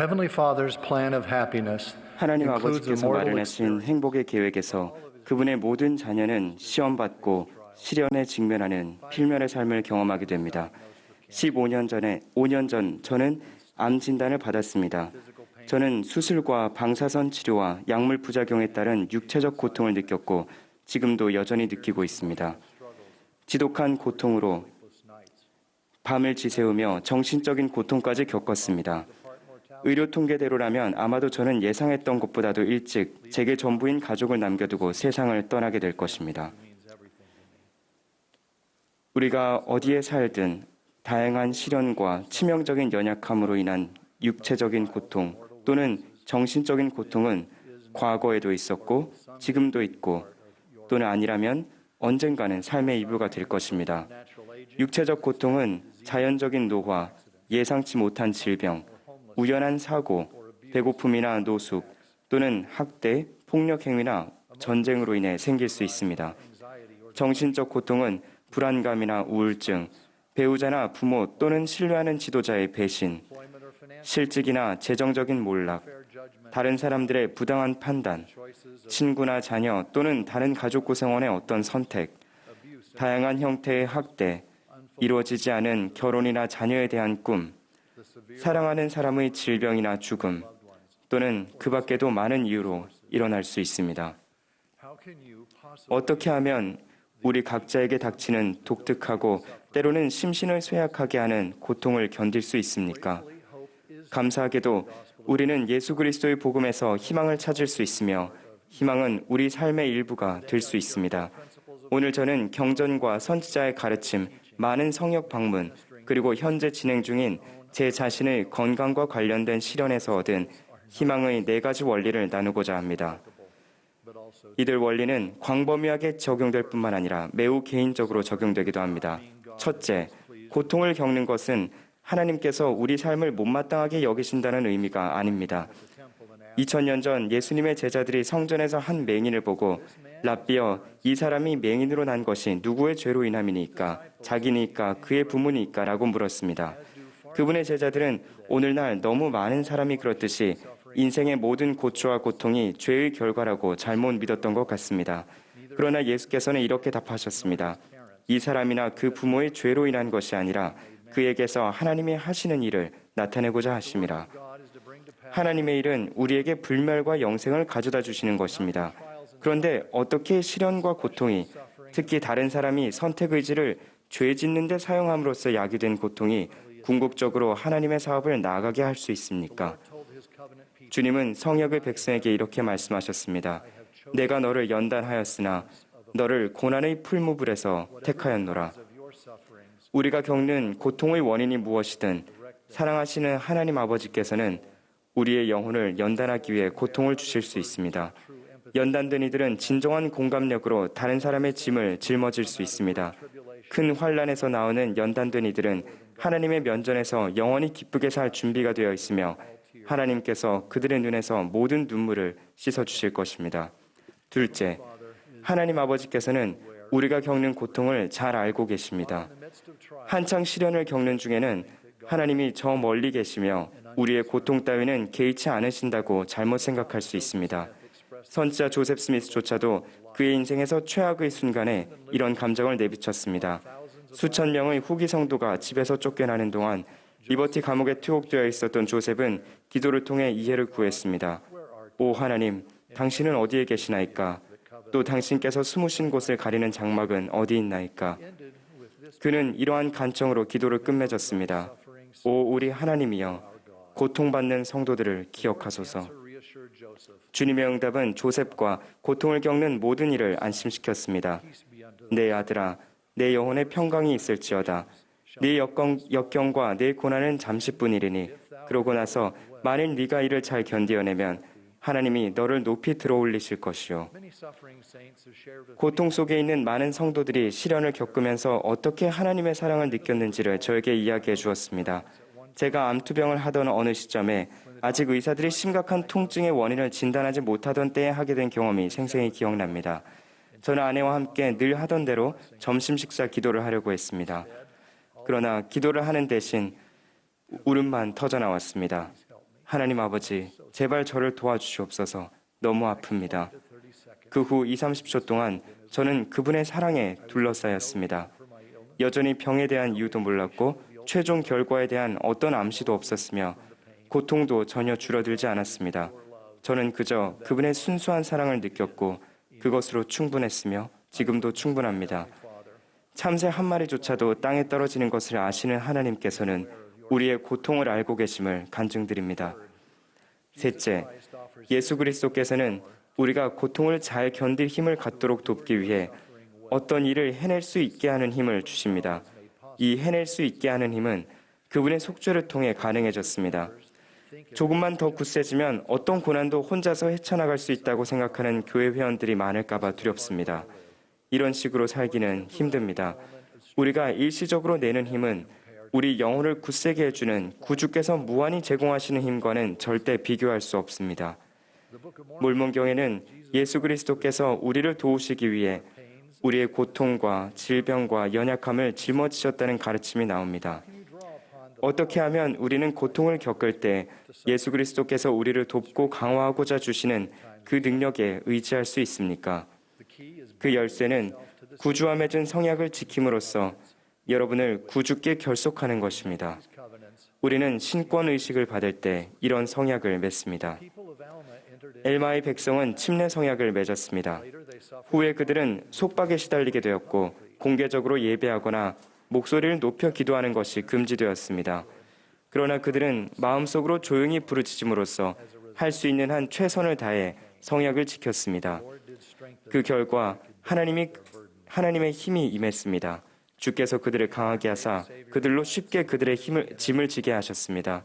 Heavenly Father's plan of happiness 하나님 아버지께서 마련하신. 행복의 계획에서 그분의 모든 자녀는 시험받고 시련에 직면하는 필면의 삶을 경험하게 됩니다. 15년 전에 5년 전 저는 암 진단을 받았습니다. 저는 수술과 방사선 치료와 약물 부작용에 따른 육체적 고통을 느꼈고 지금도 여전히 느끼고 있습니다. 지독한 고통으로 밤을 지새우며 정신적인 고통까지 겪었습니다. 의료 통계대로라면 아마도 저는 예상했던 것보다도 일찍 제게 전부인 가족을 남겨두고 세상을 떠나게 될 것입니다. 우리가 어디에 살든 다양한 시련과 치명적인 연약함으로 인한 육체적인 고통 또는 정신적인 고통은 과거에도 있었고 지금도 있고 또는 아니라면 언젠가는 삶의 일부가 될 것입니다. 육체적 고통은 자연적인 노화, 예상치 못한 질병, 우연한 사고, 배고픔이나 노숙 또는 학대, 폭력 행위나 전쟁으로 인해 생길 수 있습니다. 정신적 고통은 불안감이나 우울증, 배우자나 부모 또는 신뢰하는 지도자의 배신, 실직이나 재정적인 몰락, 다른 사람들의 부당한 판단, 친구나 자녀 또는 다른 가족 구성원의 어떤 선택, 다양한 형태의 학대, 이루어지지 않은 결혼이나 자녀에 대한 꿈, 사랑하는 사람의 질병이나 죽음, 또는 그 밖에도 많은 이유로 일어날 수 있습니다. 어떻게 하면 우리 각자에게 닥치는 독특하고 때로는 심신을 쇠약하게 하는 고통을 견딜 수 있습니까? 감사하게도 우리는 예수 그리스도의 복음에서 희망을 찾을 수 있으며 희망은 우리 삶의 일부가 될 수 있습니다. 오늘 저는 경전과 선지자의 가르침, 많은 성역 방문, 그리고 현재 진행 중인 제 자신의 건강과 관련된 실현에서 얻은 희망의 네 가지 원리를 나누고자 합니다. 이들 원리는 광범위하게 적용될 뿐만 아니라 매우 개인적으로 적용되기도 합니다. 첫째, 고통을 겪는 것은 하나님께서 우리 삶을 못마땅하게 여기신다는 의미가 아닙니다. 2000년 전 예수님의 제자들이 성전에서 한 맹인을 보고 랍비어 이 사람이 맹인으로 난 것이 누구의 죄로 인함이니까 자기니까 그의 부모니까라고 물었습니다. 그분의 제자들은 오늘날 너무 많은 사람이 그렇듯이 인생의 모든 고초와 고통이 죄의 결과라고 잘못 믿었던 것 같습니다. 그러나 예수께서는 이렇게 답하셨습니다. 이 사람이나 그 부모의 죄로 인한 것이 아니라 그에게서 하나님이 하시는 일을 나타내고자 하심이라. 하나님의 일은 우리에게 불멸과 영생을 가져다 주시는 것입니다. 그런데 어떻게 시련과 고통이 특히 다른 사람이 선택 의지를 죄 짓는 데 사용함으로써 야기된 고통이 궁극적으로 하나님의 사업을 나아가게 할 수 있습니까? 주님은 성역의 백성에게 이렇게 말씀하셨습니다. 내가 너를 연단하였으나 너를 고난의 풀무불에서 택하였노라. 우리가 겪는 고통의 원인이 무엇이든 사랑하시는 하나님 아버지께서는 우리의 영혼을 연단하기 위해 고통을 주실 수 있습니다. 연단된 이들은 진정한 공감력으로 다른 사람의 짐을 짊어질 수 있습니다. 큰 환란에서 나오는 연단된 이들은 하나님의 면전에서 영원히 기쁘게 살 준비가 되어 있으며 하나님께서 그들의 눈에서 모든 눈물을 씻어 주실 것입니다. 둘째, 하나님 아버지께서는 우리가 겪는 고통을 잘 알고 계십니다. 한창 시련을 겪는 중에는 하나님이 저 멀리 계시며 우리의 고통 따위는 개의치 않으신다고 잘못 생각할 수 있습니다. 선지자 조셉 스미스조차도 그의 인생에서 최악의 순간에 이런 감정을 내비쳤습니다. 수천 명의 후기 성도가 집에서 쫓겨나는 동안 리버티 감옥에 투옥되어 있었던 조셉은 기도를 통해 이해를 구했습니다. 오 하나님, 당신은 어디에 계시나이까? 또 당신께서 숨으신 곳을 가리는 장막은 어디 있나이까? 그는 이러한 간청으로 기도를 끝맺었습니다. 오 우리 하나님이여, 고통받는 성도들을 기억하소서. 주님의 응답은 조셉과 고통을 겪는 모든 이를 안심시켰습니다. 내 아들아, 내 영혼의 평강이 있을지어다. 네 역경, 역경과 네 고난은 잠시뿐이리니 그러고 나서 만일 네가 이를 잘 견디어내면 하나님이 너를 높이 들어올리실 것이요. 고통 속에 있는 많은 성도들이 시련을 겪으면서 어떻게 하나님의 사랑을 느꼈는지를 저에게 이야기해 주었습니다. 제가 암투병을 하던 어느 시점에 아직 의사들이 심각한 통증의 원인을 진단하지 못하던 때에 하게 된 경험이 생생히 기억납니다. 저는 아내와 함께 늘 하던 대로 점심 식사 기도를 하려고 했습니다. 그러나 기도를 하는 대신 울음만 터져 나왔습니다. 하나님 아버지, 제발 저를 도와주시옵소서. 너무 아픕니다. 그 후 2, 30초 동안 저는 그분의 사랑에 둘러싸였습니다. 여전히 병에 대한 이유도 몰랐고 최종 결과에 대한 어떤 암시도 없었으며 고통도 전혀 줄어들지 않았습니다. 저는 그저 그분의 순수한 사랑을 느꼈고 그것으로 충분했으며 지금도 충분합니다. 참새 한 마리조차도 땅에 떨어지는 것을 아시는 하나님께서는 우리의 고통을 알고 계심을 간증드립니다. 셋째, 예수 그리스도께서는 우리가 고통을 잘 견딜 힘을 갖도록 돕기 위해 어떤 일을 해낼 수 있게 하는 힘을 주십니다. 이 해낼 수 있게 하는 힘은 그분의 속죄를 통해 가능해졌습니다. 조금만 더 굳세지면 어떤 고난도 혼자서 헤쳐나갈 수 있다고 생각하는 교회 회원들이 많을까봐 두렵습니다. 이런 식으로 살기는 힘듭니다. 우리가 일시적으로 내는 힘은 우리 영혼을 굳세게 해주는 구주께서 무한히 제공하시는 힘과는 절대 비교할 수 없습니다. 몰몬경에는 예수 그리스도께서 우리를 도우시기 위해 우리의 고통과 질병과 연약함을 짊어지셨다는 가르침이 나옵니다. 어떻게 하면 우리는 고통을 겪을 때 예수 그리스도께서 우리를 돕고 강화하고자 주시는 그 능력에 의지할 수 있습니까? 그 열쇠는 구주와 맺은 성약을 지킴으로써 여러분을 구주께 결속하는 것입니다. 우리는 신권 의식을 받을 때 이런 성약을 맺습니다. 엘마의 백성은 침례 성약을 맺었습니다. 후에 그들은 속박에 시달리게 되었고 공개적으로 예배하거나 목소리를 높여 기도하는 것이 금지되었습니다. 그러나 그들은 마음속으로 조용히 부르짖음으로써 할 수 있는 한 최선을 다해 성약을 지켰습니다. 그 결과 하나님이 하나님의 힘이 임했습니다. 주께서 그들을 강하게 하사 그들로 쉽게 그들의 힘을 짐을 지게 하셨습니다.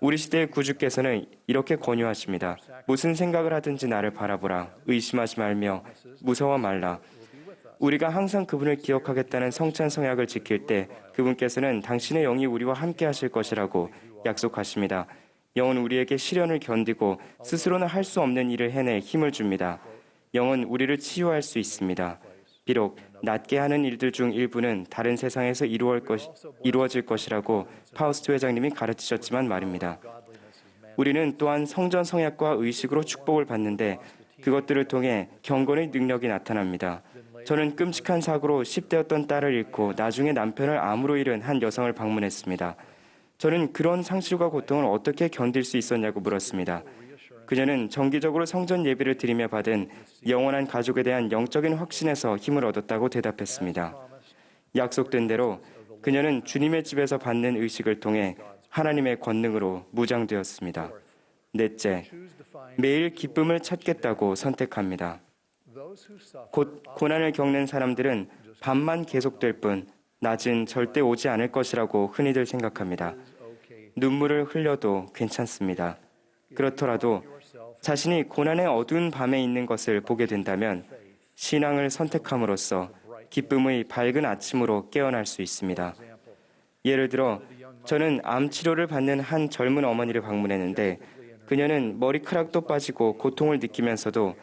우리 시대의 구주께서는 이렇게 권유하십니다. 무슨 생각을 하든지 나를 바라보라. 의심하지 말며 무서워 말라. 우리가 항상 그분을 기억하겠다는 성찬 성약을 지킬 때 그분께서는 당신의 영이 우리와 함께 하실 것이라고 약속하십니다. 영은 우리에게 시련을 견디고 스스로는 할 수 없는 일을 해내 힘을 줍니다. 영은 우리를 치유할 수 있습니다. 비록 낫게 하는 일들 중 일부는 다른 세상에서 이루어질, 것, 이루어질 것이라고 파우스트 회장님이 가르치셨지만 말입니다. 우리는 또한 성전 성약과 의식으로 축복을 받는데 그것들을 통해 경건의 능력이 나타납니다. 저는 끔찍한 사고로 10대였던 딸을 잃고 나중에 남편을 암으로 잃은 한 여성을 방문했습니다. 저는 그런 상실과 고통을 어떻게 견딜 수 있었냐고 물었습니다. 그녀는 정기적으로 성전 예배를 드리며 받은 영원한 가족에 대한 영적인 확신에서 힘을 얻었다고 대답했습니다. 약속된 대로 그녀는 주님의 집에서 받는 의식을 통해 하나님의 권능으로 무장되었습니다. 넷째, 매일 기쁨을 찾겠다고 선택합니다. 곧 고난을 겪는 사람들은 밤만 계속될 뿐 낮은 절대 오지 않을 것이라고 흔히들 생각합니다. 눈물을 흘려도 괜찮습니다. 그렇더라도 자신이 고난의 어두운 밤에 있는 것을 보게 된다면 신앙을 선택함으로써 기쁨의 밝은 아침으로 깨어날 수 있습니다. 예를 들어 저는 암 치료를 받는 한 젊은 어머니를 방문했는데 그녀는 머리카락도 빠지고 고통을 느끼면서도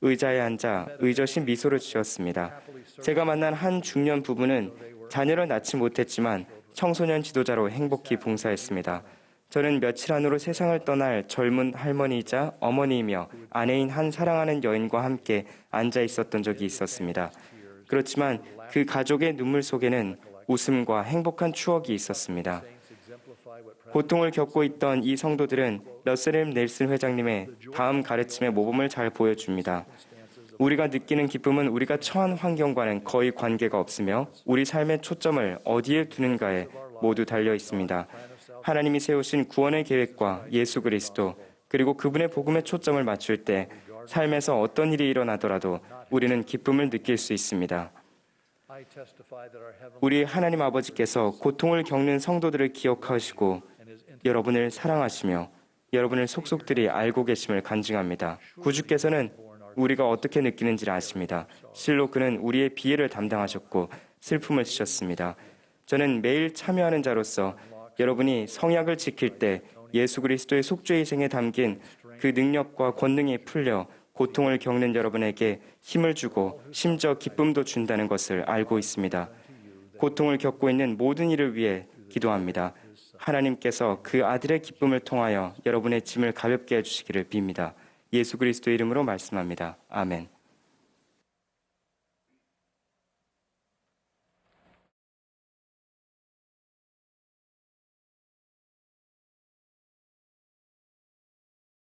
의자에 앉아 의젓이 미소를 지었습니다. 제가 만난 한 중년 부부는 자녀를 낳지 못했지만 청소년 지도자로 행복히 봉사했습니다. 저는 며칠 안으로 세상을 떠날 젊은 할머니이자 어머니이며 아내인 한 사랑하는 여인과 함께 앉아 있었던 적이 있었습니다. 그렇지만 그 가족의 눈물 속에는 웃음과 행복한 추억이 있었습니다. 고통을 겪고 있던 이 성도들은 러셀 넬슨 회장님의 다음 가르침의 모범을 잘 보여줍니다. 우리가 느끼는 기쁨은 우리가 처한 환경과는 거의 관계가 없으며 우리 삶의 초점을 어디에 두는가에 모두 달려 있습니다. 하나님이 세우신 구원의 계획과 예수 그리스도 그리고 그분의 복음에 초점을 맞출 때 삶에서 어떤 일이 일어나더라도 우리는 기쁨을 느낄 수 있습니다. 우리 하나님 아버지께서 고통을 겪는 성도들을 기억하시고 여러분을 사랑하시며 여러분을 속속들이 알고 계심을 간증합니다. 구주께서는 우리가 어떻게 느끼는지를 아십니다. 실로 그는 우리의 비애를 담당하셨고 슬픔을 지셨습니다. 저는 매일 참여하는 자로서 여러분이 성약을 지킬 때 예수 그리스도의 속죄 희생에 담긴 그 능력과 권능이 풀려 고통을 겪는 여러분에게 힘을 주고 심지어 기쁨도 준다는 것을 알고 있습니다. 고통을 겪고 있는 모든 이를 위해 기도합니다. 하나님께서 그 아들의 기쁨을 통하여 여러분의 짐을 가볍게 해주시기를 빕니다. 예수 그리스도 이름으로 말씀합니다. 아멘.